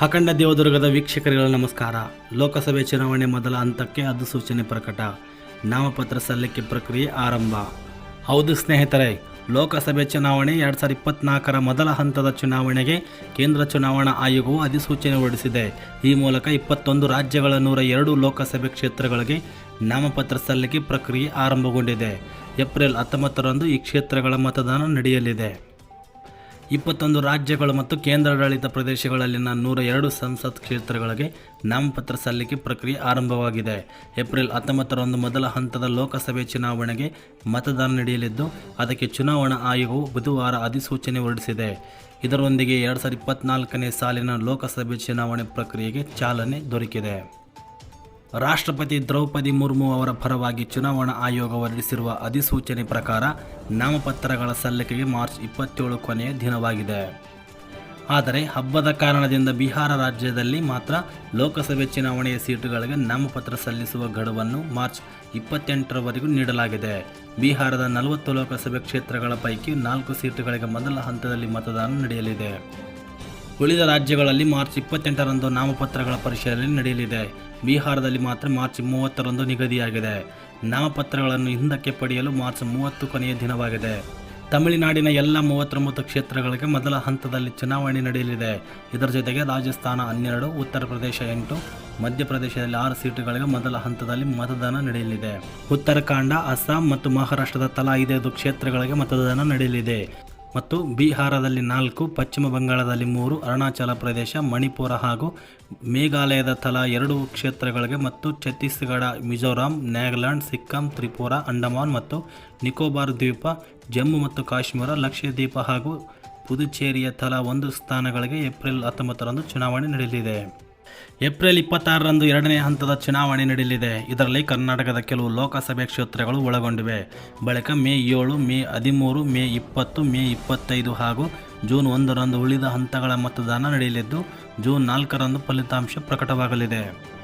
ಅಖಂಡ ದೇವದುರ್ಗದ ವೀಕ್ಷಕರಿಗಳ ನಮಸ್ಕಾರ. ಲೋಕಸಭೆ ಚುನಾವಣೆ ಮೊದಲ ಹಂತಕ್ಕೆ ಅಧಿಸೂಚನೆ ಪ್ರಕಟ. ನಾಮಪತ್ರ ಸಲ್ಲಿಕೆ ಪ್ರಕ್ರಿಯೆ ಆರಂಭ. ಹೌದು ಸ್ನೇಹಿತರೆ, ಲೋಕಸಭೆ ಚುನಾವಣೆ ಎರಡು ಸಾವಿರದ ಇಪ್ಪತ್ನಾಲ್ಕರ ಮೊದಲ ಹಂತದ ಚುನಾವಣೆಗೆ ಕೇಂದ್ರ ಚುನಾವಣಾ ಆಯೋಗವು ಅಧಿಸೂಚನೆ ಹೊರಡಿಸಿದೆ. ಈ ಮೂಲಕ ಇಪ್ಪತ್ತೊಂದು ರಾಜ್ಯಗಳ ನೂರ ಎರಡು ಲೋಕಸಭೆ ಕ್ಷೇತ್ರಗಳಿಗೆ ನಾಮಪತ್ರ ಸಲ್ಲಿಕೆ ಪ್ರಕ್ರಿಯೆ ಆರಂಭಗೊಂಡಿದೆ. ಏಪ್ರಿಲ್ ಹತ್ತೊಂಬತ್ತರಂದು ಈ ಕ್ಷೇತ್ರಗಳ ಮತದಾನ ನಡೆಯಲಿದೆ. ಇಪ್ಪತ್ತೊಂದು ರಾಜ್ಯಗಳು ಮತ್ತು ಕೇಂದ್ರಾಡಳಿತ ಪ್ರದೇಶಗಳಲ್ಲಿನ ನೂರ ಎರಡು ಸಂಸತ್ ಕ್ಷೇತ್ರಗಳಿಗೆ ನಾಮಪತ್ರ ಸಲ್ಲಿಕೆ ಪ್ರಕ್ರಿಯೆ ಆರಂಭವಾಗಿದೆ. ಏಪ್ರಿಲ್ ಹತ್ತೊಂಬತ್ತರಂದು ಮೊದಲ ಹಂತದ ಲೋಕಸಭೆ ಚುನಾವಣೆಗೆ ಮತದಾನ ನಡೆಯಲಿದ್ದು, ಅದಕ್ಕೆ ಚುನಾವಣಾ ಆಯೋಗವು ಬುಧವಾರ ಅಧಿಸೂಚನೆ ಹೊರಡಿಸಿದೆ. ಇದರೊಂದಿಗೆ ಎರಡು ಸಾವಿರದ ಇಪ್ಪತ್ನಾಲ್ಕನೇ ಸಾಲಿನ ಲೋಕಸಭೆ ಚುನಾವಣೆ ಪ್ರಕ್ರಿಯೆಗೆ ಚಾಲನೆ ದೊರಕಿದೆ. ರಾಷ್ಟ್ರಪತಿ ದ್ರೌಪದಿ ಮುರ್ಮು ಅವರ ಪರವಾಗಿ ಚುನಾವಣಾ ಆಯೋಗ ಹೊರಡಿಸಿರುವ ಅಧಿಸೂಚನೆ ಪ್ರಕಾರ ನಾಮಪತ್ರಗಳ ಸಲ್ಲಿಕೆಗೆ ಮಾರ್ಚ್ ಇಪ್ಪತ್ತೇಳು ಕೊನೆಯ ದಿನವಾಗಿದೆ. ಆದರೆ ಹಬ್ಬದ ಕಾರಣದಿಂದ ಬಿಹಾರ ರಾಜ್ಯದಲ್ಲಿ ಮಾತ್ರ ಲೋಕಸಭೆ ಚುನಾವಣೆಯ ಸೀಟುಗಳಿಗೆ ನಾಮಪತ್ರ ಸಲ್ಲಿಸುವ ಗಡುವನ್ನು ಮಾರ್ಚ್ ಇಪ್ಪತ್ತೆಂಟರವರೆಗೂ ನೀಡಲಾಗಿದೆ. ಬಿಹಾರದ ನಲವತ್ತು ಲೋಕಸಭೆ ಕ್ಷೇತ್ರಗಳ ಪೈಕಿ ನಾಲ್ಕು ಸೀಟುಗಳಿಗೆ ಮೊದಲ ಹಂತದಲ್ಲಿ ಮತದಾನ ನಡೆಯಲಿದೆ. ಉಳಿದ ರಾಜ್ಯಗಳಲ್ಲಿ ಮಾರ್ಚ್ ಇಪ್ಪತ್ತೆಂಟರಂದು ನಾಮಪತ್ರಗಳ ಪರಿಶೀಲನೆ ನಡೆಯಲಿದೆ. ಬಿಹಾರದಲ್ಲಿ ಮಾತ್ರ ಮಾರ್ಚ್ ಮೂವತ್ತರಂದು ನಿಗದಿಯಾಗಿದೆ. ನಾಮಪತ್ರಗಳನ್ನು ಹಿಂದಕ್ಕೆ ಪಡೆಯಲು ಮಾರ್ಚ್ ಮೂವತ್ತು ಕೊನೆಯ ದಿನವಾಗಿದೆ. ತಮಿಳುನಾಡಿನ ಎಲ್ಲ ಮೂವತ್ತೊಂಬತ್ತು ಕ್ಷೇತ್ರಗಳಿಗೆ ಮೊದಲ ಹಂತದಲ್ಲಿ ಚುನಾವಣೆ ನಡೆಯಲಿದೆ. ಇದರ ಜೊತೆಗೆ ರಾಜಸ್ಥಾನ ಹನ್ನೆರಡು, ಉತ್ತರ ಪ್ರದೇಶ ಎಂಟು, ಮಧ್ಯಪ್ರದೇಶದಲ್ಲಿ ಆರು ಸೀಟುಗಳಿಗೆ ಮೊದಲ ಹಂತದಲ್ಲಿ ಮತದಾನ ನಡೆಯಲಿದೆ. ಉತ್ತರಾಖಂಡ, ಅಸ್ಸಾಂ ಮತ್ತು ಮಹಾರಾಷ್ಟ್ರದ ತಲಾ ಐದೈದು ಕ್ಷೇತ್ರಗಳಿಗೆ ಮತದಾನ ನಡೆಯಲಿದೆ. ಮತ್ತು ಬಿಹಾರದಲ್ಲಿ ನಾಲ್ಕು, ಪಶ್ಚಿಮ ಬಂಗಾಳದಲ್ಲಿ ಮೂರು, ಅರುಣಾಚಲ ಪ್ರದೇಶ, ಮಣಿಪುರ ಹಾಗೂ ಮೇಘಾಲಯದ ತಲಾ ಎರಡು ಕ್ಷೇತ್ರಗಳಿಗೆ ಮತ್ತು ಛತ್ತೀಸ್ಗಢ, ಮಿಜೋರಾಂ, ನಾಗಾಲ್ಯಾಂಡ್, ಸಿಕ್ಕಿಂ, ತ್ರಿಪುರ, ಅಂಡಮಾನ್ ಮತ್ತು ನಿಕೋಬಾರ್ ದ್ವೀಪ, ಜಮ್ಮು ಮತ್ತು ಕಾಶ್ಮೀರ, ಲಕ್ಷದ್ವೀಪ ಹಾಗೂ ಪುದುಚೇರಿಯ ತಲಾ ಒಂದು ಸ್ಥಾನಗಳಿಗೆ ಏಪ್ರಿಲ್ ಹತ್ತೊಂಬತ್ತರಂದು ಚುನಾವಣೆ ನಡೆಯಲಿದೆ. ಏಪ್ರಿಲ್ ಇಪ್ಪತ್ತಾರರಂದು ಎರಡನೇ ಹಂತದ ಚುನಾವಣೆ ನಡೆಯಲಿದೆ. ಇದರಲ್ಲಿ ಕರ್ನಾಟಕದ ಕೆಲವು ಲೋಕಸಭೆ ಕ್ಷೇತ್ರಗಳು ಒಳಗೊಂಡಿವೆ. ಬಳಿಕ ಮೇ ಏಳು, ಮೇ ಹದಿಮೂರು, ಮೇ ಇಪ್ಪತ್ತು, ಮೇ ಇಪ್ಪತ್ತೈದು ಹಾಗೂ ಜೂನ್ ಒಂದರಂದು ಉಳಿದ ಹಂತಗಳ ಮತದಾನ ನಡೆಯಲಿದ್ದು, ಜೂನ್ ನಾಲ್ಕರಂದು ಫಲಿತಾಂಶ ಪ್ರಕಟವಾಗಲಿದೆ.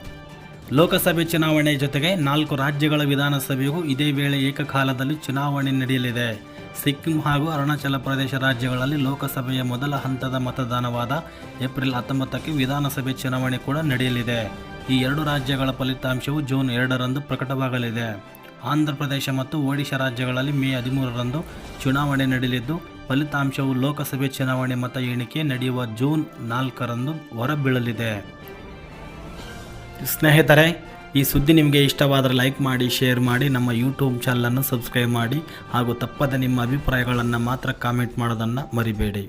ಲೋಕಸಭೆ ಚುನಾವಣೆ ಜೊತೆಗೆ ನಾಲ್ಕು ರಾಜ್ಯಗಳ ವಿಧಾನಸಭೆಗೂ ಇದೇ ವೇಳೆ ಏಕಕಾಲದಲ್ಲಿ ಚುನಾವಣೆ ನಡೆಯಲಿದೆ. ಸಿಕ್ಕಿಂ ಹಾಗೂ ಅರುಣಾಚಲ ಪ್ರದೇಶ ರಾಜ್ಯಗಳಲ್ಲಿ ಲೋಕಸಭೆಯ ಮೊದಲ ಹಂತದ ಮತದಾನವಾದ ಏಪ್ರಿಲ್ ಹತ್ತೊಂಬತ್ತಕ್ಕೆ ವಿಧಾನಸಭೆ ಚುನಾವಣೆ ಕೂಡ ನಡೆಯಲಿದೆ. ಈ ಎರಡು ರಾಜ್ಯಗಳ ಫಲಿತಾಂಶವು ಜೂನ್ ಎರಡರಂದು ಪ್ರಕಟವಾಗಲಿದೆ. ಆಂಧ್ರ ಪ್ರದೇಶ ಮತ್ತು ಒಡಿಶಾ ರಾಜ್ಯಗಳಲ್ಲಿ ಮೇ ಹದಿಮೂರರಂದು ಚುನಾವಣೆ ನಡೆಯಲಿದ್ದು, ಫಲಿತಾಂಶವು ಲೋಕಸಭೆ ಚುನಾವಣೆ ಮತ ಎಣಿಕೆ ನಡೆಯುವ ಜೂನ್ ನಾಲ್ಕರಂದು ಹೊರಬೀಳಲಿದೆ. ಸ್ನೇಹಿತರೆ, ಈ ಸುದ್ದಿ ನಿಮಗೆ ಇಷ್ಟವಾದರೆ ಲೈಕ್ ಮಾಡಿ ಶೇರ್ ಮಾಡಿ, ನಮ್ಮ ಯೂಟ್ಯೂಬ್ ಚಾನಲನ್ನು ಸಬ್ಸ್ಕ್ರೈಬ್ ಮಾಡಿ ಹಾಗೂ ತಪ್ಪದೆ ನಿಮ್ಮ ಅಭಿಪ್ರಾಯಗಳನ್ನು ಮಾತ್ರ ಕಾಮೆಂಟ್ ಮಾಡೋದನ್ನು ಮರಿಬೇಡಿ.